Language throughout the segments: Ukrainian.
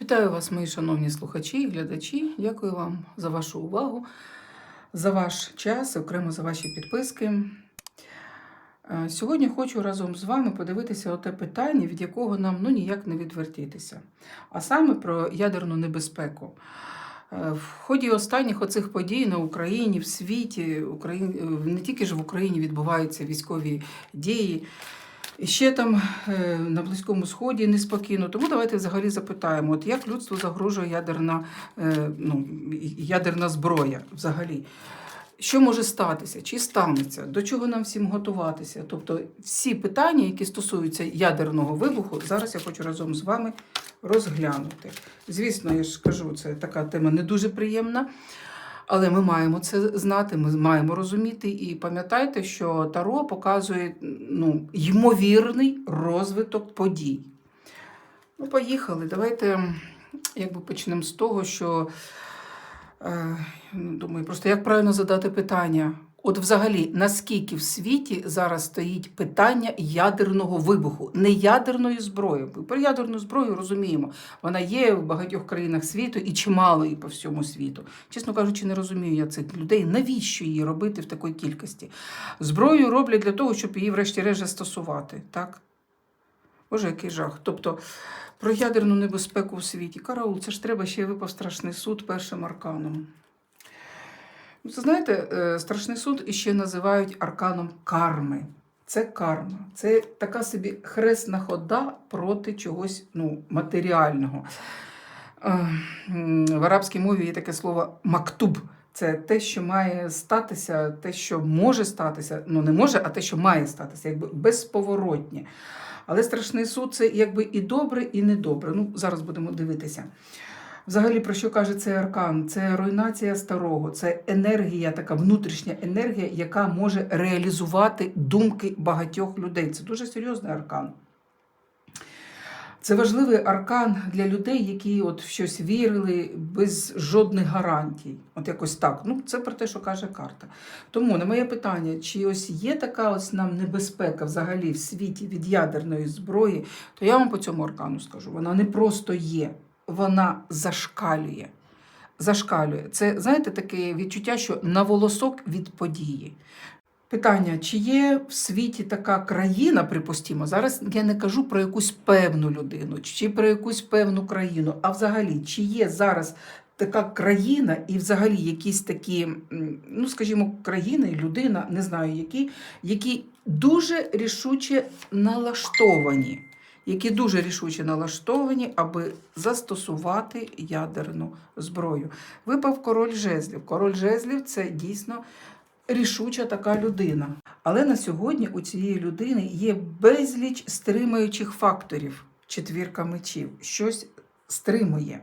Вітаю вас, мої шановні слухачі і глядачі. Дякую вам за вашу увагу, за ваш час, окремо за ваші підписки. Е, Сьогодні хочу разом з вами подивитися оте питання, від якого нам ну, ніяк не відвертітися, а саме про ядерну небезпеку. Е, В ході останніх оцих подій на Україні, в світі, е, не тільки ж в Україні відбуваються військові дії, ще там е, на Близькому Сході неспокійно. Тому давайте взагалі запитаємо, от як людству загрожує ядерна, е, ну, ядерна зброя взагалі. Що може статися? Чи станеться? До чого нам всім готуватися? Тобто всі питання, які стосуються ядерного вибуху, зараз я хочу разом з вами розглянути. Звісно, я ж кажу, це така тема не дуже приємна. Але ми маємо це знати, ми маємо розуміти. І пам'ятайте, що Таро показує ну, ймовірний розвиток подій. Ну, поїхали. Давайте якби почнемо з того, що е, ну, думаю, просто як правильно задати питання. От взагалі, наскільки в світі зараз стоїть питання ядерного вибуху, не ядерної зброї. Про ядерну зброю розуміємо. Вона є в багатьох країнах світу і чимало і по всьому світу. Чесно кажучи, не розумію я цих людей. Навіщо її робити в такій кількості? Зброю роблять для того, щоб її, врешті-решт, застосувати. Так? Боже, який жах. Тобто про ядерну небезпеку в світі. Караул, це ж треба ще випав страшний суд першим арканом. Ну, Це знаєте, е, страшний суд іще називають арканом карми. Це карма. Це така собі хресна хода проти чогось ну, матеріального. Е, В арабській мові є таке слово мактуб. Це те, що має статися, те, що може статися, ну не може, а те, що має статися, якби безповоротнє. Але страшний суд це якби і добре, і недобре. Ну, зараз будемо дивитися. Взагалі, про що каже цей аркан? Це руйнація старого, це енергія, така внутрішня енергія, яка може реалізувати думки багатьох людей. Це дуже серйозний аркан. Це важливий аркан для людей, які от в щось вірили без жодних гарантій. От якось так. Ну, це про те, що каже карта. Тому на моє питання, чи ось є така ось нам небезпека взагалі в світі від ядерної зброї, то я вам по цьому аркану скажу: вона не просто є, вона зашкалює. Зашкалює. Це, знаєте, таке відчуття, що на волосок від події. Питання, чи є в світі така країна, припустімо, зараз я не кажу про якусь певну людину, чи про якусь певну країну, а взагалі, чи є зараз така країна і взагалі якісь такі, ну скажімо, країни, людина, не знаю які, які дуже рішуче налаштовані, які дуже рішуче налаштовані, аби застосувати ядерну зброю. Випав король жезлів. Король жезлів це дійсно рішуча така людина. Але на сьогодні у цієї людини є безліч стримуючих факторів, четвірка мечів, щось стримує.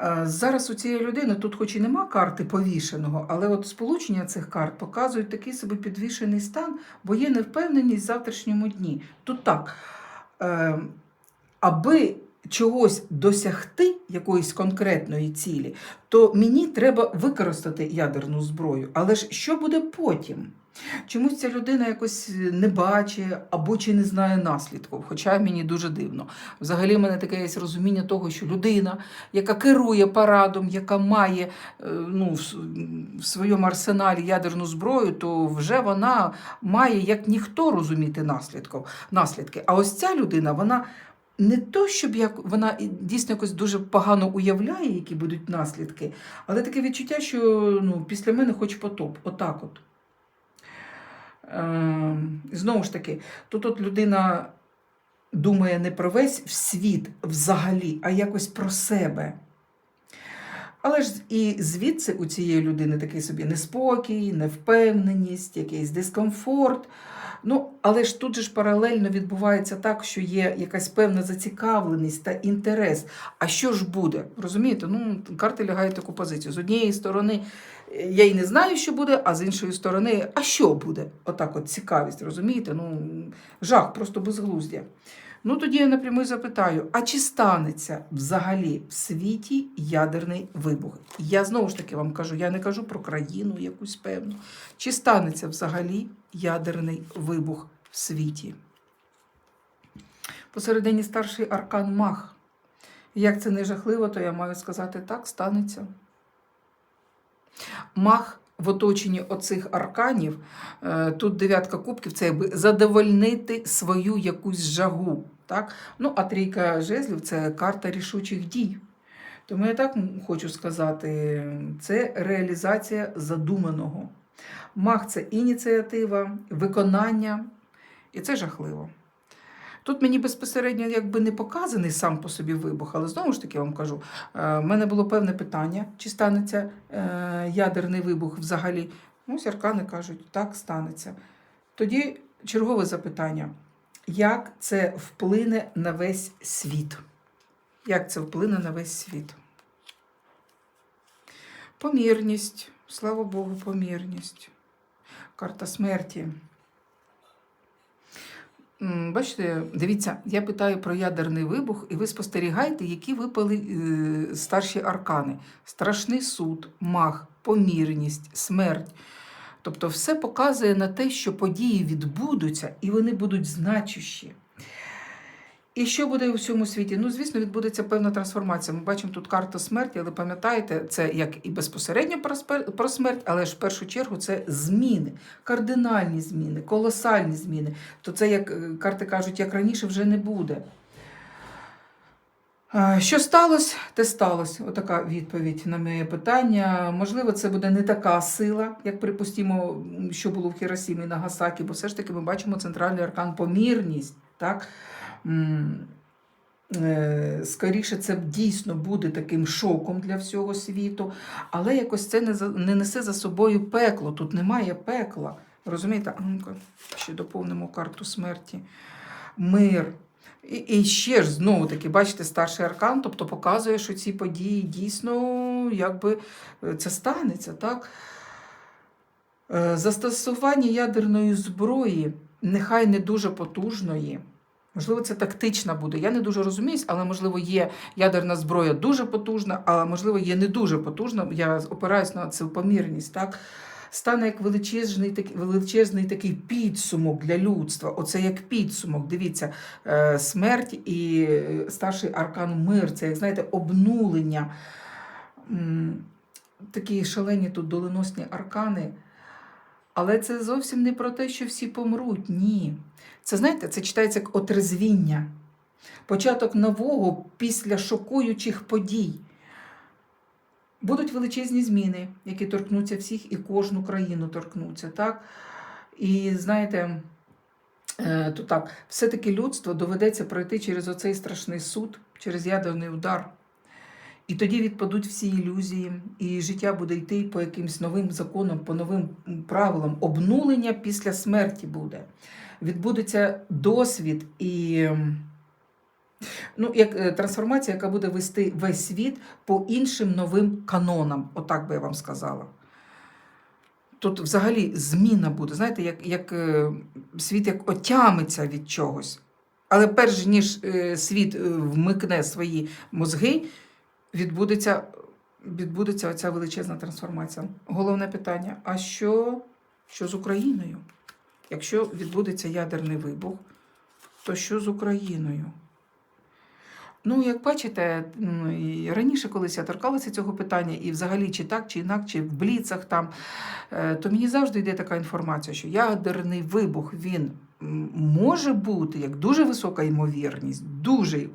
Е, Зараз у цієї людини тут, хоч і нема карти повішеного, але от сполучення цих карт показують такий собі підвішений стан, бо є невпевненість в завтрашньому дні. Тут так, аби чогось досягти, якоїсь конкретної цілі, то мені треба використати ядерну зброю. Але ж що буде потім? Чомусь ця людина якось не бачить або чи не знає наслідків, хоча мені дуже дивно. Взагалі, в мене таке є розуміння того, що людина, яка керує парадом, яка має е, ну, в своєму арсеналі ядерну зброю, то вже вона має як ніхто розуміти наслідки. А ось ця людина, вона не то, щоб як вона дійсно якось дуже погано уявляє, які будуть наслідки, але таке відчуття, що ну, після мене хоч потоп. Отак от. Е, знову ж таки, тут от людина думає не про весь світ взагалі, а якось про себе. Але ж і звідси у цієї людини такий собі неспокій, невпевненість, якийсь дискомфорт. Ну, але ж тут же ж паралельно відбувається так, що є якась певна зацікавленість та інтерес. А що ж буде? Розумієте? Ну, карти лягають таку позицію. З однієї сторони, я й не знаю, що буде, а з іншої сторони, а що буде? Отак, от цікавість, розумієте? Ну, жах, просто безглуздя. Ну, тоді я напряму запитаю: а чи станеться взагалі в світі ядерний вибух? Я знову ж таки вам кажу, я не кажу про країну якусь певну. Чи станеться взагалі ядерний вибух в світі? Посередині старший аркан Мах. Як це не жахливо, то я маю сказати так, станеться. Мах в оточенні оцих арканів, е, тут дев'ятка кубків, це якби задовольнити свою якусь жагу. Так? Ну, а трійка жезлів це карта рішучих дій. Тому я так хочу сказати, це реалізація задуманого. Мах це ініціатива, виконання, і це жахливо. Тут мені безпосередньо якби не показаний сам по собі вибух, але знову ж таки я вам кажу, е, в мене було певне питання, чи станеться е, ядерний вибух взагалі. Ну, ось кажуть, так станеться. Тоді чергове запитання: як це вплине на весь світ? Як це вплине на весь світ? Помірність, слава Богу, помірність. Карта смерті. Бачите, дивіться, я питаю про ядерний вибух, і ви спостерігаєте, які випали е, старші аркани: страшний суд, мах, помірність, смерть. Тобто, все показує на те, що події відбудуться і вони будуть значущі. І що буде у всьому світі? Ну, звісно, відбудеться певна трансформація. Ми бачимо тут карту смерті, але пам'ятаєте, це як і безпосередньо про смерть, але ж в першу чергу це зміни, кардинальні зміни, колосальні зміни. То це, як е, карти кажуть, як раніше вже не буде. Що сталося, те сталося. Отака відповідь на моє питання. Можливо, це буде не така сила, як припустимо, що було в Хіросімі і Нагасакі, бо все ж таки ми бачимо центральний аркан помірність. Так? Е, Скоріше, це дійсно буде таким шоком для всього світу, але якось це не, несе за собою пекло. Тут немає пекла. Розумієте? Ще доповнимо карту смерті. Мир. І, і ще ж знову таки, бачите, старший аркан, тобто показує, що ці події дійсно якби це станеться, так? Е, Застосування ядерної зброї, нехай не дуже потужної. Можливо, це тактична буде. Я не дуже розуміюсь, але можливо є ядерна зброя дуже потужна, а можливо є не дуже потужна. Я опираюсь на цю помірність. Так? Стане як величезний, такий- величезний такий підсумок для людства. Оце як підсумок. Дивіться, е, смерть і е, старший аркан мир. Це, як знаєте, обнулення. Такі шалені тут доленосні аркани. Але це зовсім не про те, що всі помруть. Ні. Це знаєте, це читається як отрезвіння. Початок нового після шокуючих подій. Будуть величезні зміни, які торкнуться всіх і кожну країну торкнуться. Так? І знаєте, е, то так, все-таки людство доведеться пройти через оцей страшний суд, через ядерний удар. І тоді відпадуть всі ілюзії, і життя буде йти по якимсь новим законам, по новим правилам. Обнулення після смерті буде. Відбудеться досвід і ну, як е, трансформація, яка буде вести весь світ по іншим новим канонам. Отак би я вам сказала. Тут взагалі зміна буде, знаєте, як, як е, світ як отямиться від чогось. Але перш ніж е, світ вмикне свої мозги, відбудеться, відбудеться оця величезна трансформація. Головне питання: а що, що з Україною? Якщо відбудеться ядерний вибух, то що з Україною? Ну, як бачите, раніше, колись я торкалася цього питання, і взагалі чи так, чи інакше, чи в бліцах там, е, то мені завжди йде така інформація, що ядерний вибух він може бути як дуже висока ймовірність, дуже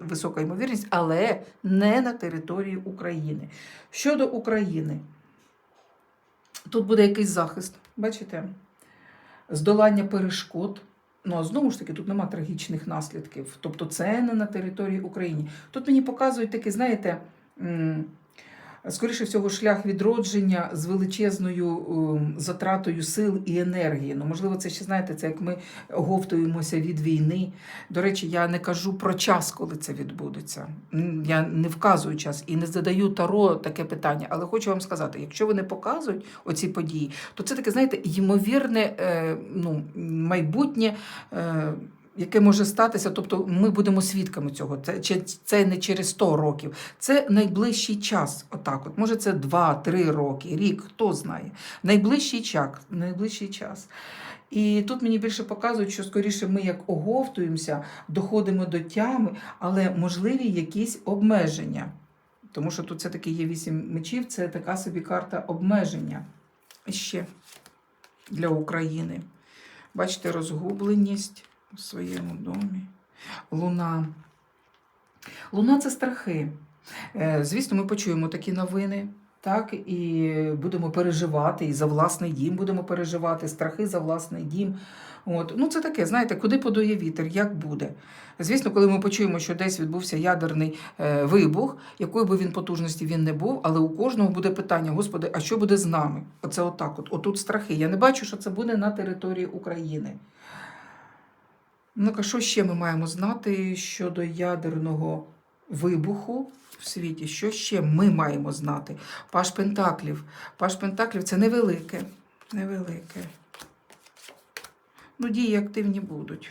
висока ймовірність, але не на території України. Щодо України, тут буде якийсь захист, бачите? Здолання перешкод. Ну, а знову ж таки, тут нема трагічних наслідків. Тобто це не на території України. Тут мені показують такі, знаєте, скоріше всього, шлях відродження з величезною ем, затратою сил і енергії. Ну, можливо, це ще знаєте, це як ми говтуємося від війни. До речі, я не кажу про час, коли це відбудеться. Я не вказую час і не задаю таро таке питання. Але хочу вам сказати, якщо вони показують оці події, то це таке, знаєте, ймовірне е, ну, майбутнє. Яке може статися, тобто ми будемо свідками цього. Це, це не через 100 років, це найближчий час. Отак, от може це 2-3 роки, рік, хто знає. Найближчий час, найближчий час. І тут мені більше показують, що скоріше ми як оговтуємося, доходимо до тями, але можливі якісь обмеження. Тому що тут все-таки є вісім мечів, це така собі карта обмеження ще для України. Бачите, розгубленість у своєму домі. Луна. Луна це страхи. Е, Звісно, ми почуємо такі новини. Так, і будемо переживати, і за власний дім будемо переживати, страхи за власний дім. От. Ну, це таке, знаєте, куди подує вітер, як буде. Звісно, коли ми почуємо, що десь відбувся ядерний е, вибух, якої би він потужності він не був, але у кожного буде питання: Господи, а що буде з нами? Оце отак. От. Отут страхи. Я не бачу, що це буде на території України. Ну, що ще ми маємо знати щодо ядерного вибуху в світі? Що ще ми маємо знати? Паш Пентаклів. Паш Пентаклів це невелике. Невелике. Ну, дії активні будуть.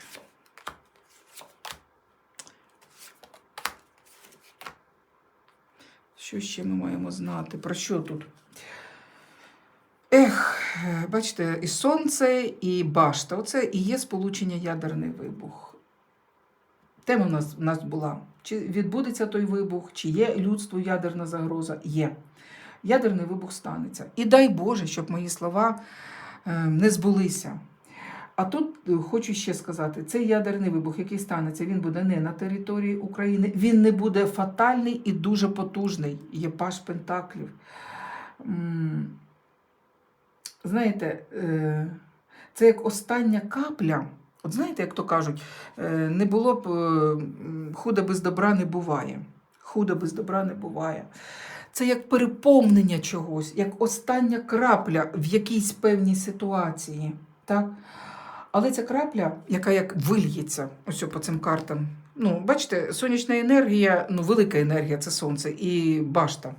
Що ще ми маємо знати? Про що тут? Ех, бачите, і сонце, і башта. Оце і є сполучення ядерний вибух. Тема у нас, у нас була: чи відбудеться той вибух, чи є людству ядерна загроза? Є. Ядерний вибух станеться. І дай Боже, щоб мої слова е, не збулися. А тут е, хочу ще сказати: цей ядерний вибух, який станеться, він буде не на території України, він не буде фатальний і дуже потужний. Є паш Пентаклів. Знаєте, е, це як остання капля. От знаєте, як то кажуть, е, не було б е, худа без добра не буває. Худа без добра не буває. Це як переповнення чогось, як остання крапля в якійсь певній ситуації. Так? Але ця крапля, яка як вильється ось по цим картам. Ну, бачите, сонячна енергія, ну, велика енергія це сонце і башта.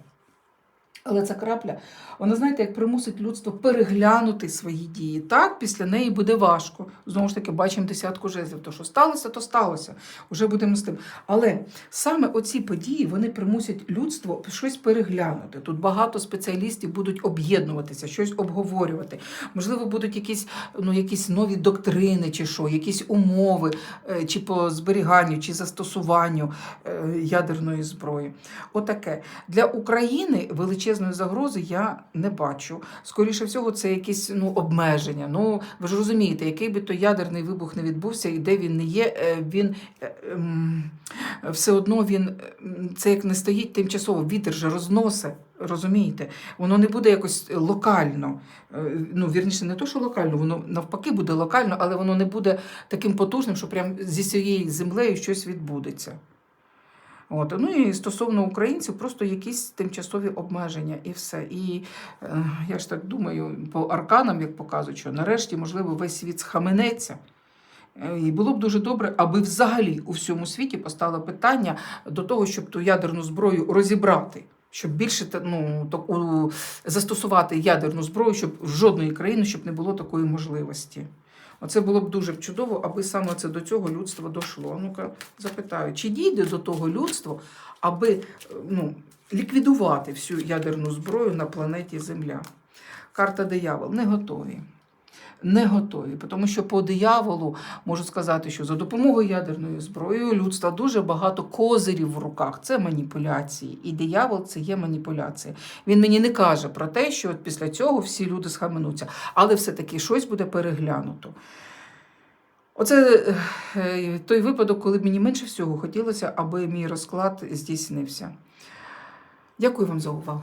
Але ця крапля, вона, знаєте, як примусить людство переглянути свої дії. Так, після неї буде важко. Знову ж таки, бачимо десятку жезлів. То, що сталося, то сталося. Уже будемо з тим. Але саме оці події вони примусять людство щось переглянути. Тут багато спеціалістів будуть об'єднуватися, щось обговорювати. Можливо, будуть якісь, ну, якісь нові доктрини, чи що, якісь умови, е, чи по зберіганню, чи застосуванню е, ядерної зброї. Отаке. Для України величезної загрози я не бачу. Скоріше всього, це якісь ну, обмеження. Ну, ви ж розумієте, який би то ядерний вибух не відбувся, і де він не є, е, він е, ем, все одно він це як не стоїть тимчасово, вітер же розносить. Розумієте, воно не буде якось локально. Е, Ну, вірніше, не то, що локально, воно навпаки буде локально, але воно не буде таким потужним, що прям зі своєю землею щось відбудеться. От. Ну і стосовно українців, просто якісь тимчасові обмеження і все. І е, я ж так думаю, по арканам, як показують, що нарешті, можливо, весь світ схаменеться. Е, І було б дуже добре, аби взагалі у всьому світі постало питання до того, щоб ту ядерну зброю розібрати. Щоб більше ну, то- у- застосувати ядерну зброю, щоб в жодної країни щоб не було такої можливості. Оце було б дуже чудово, аби саме це до цього людство дійшло. Ну-ка, запитаю, чи дійде до того людство, аби е, ну, ліквідувати всю ядерну зброю на планеті Земля? Карта диявол не готові. Не готові, тому що по дияволу можу сказати, що за допомогою ядерної зброї людства дуже багато козирів в руках. Це маніпуляції. І диявол це є маніпуляція. Він мені не каже про те, що от після цього всі люди схаменуться, але все-таки щось буде переглянуто. Оце е, той випадок, коли мені менше всього хотілося, аби мій розклад здійснився. Дякую вам за увагу.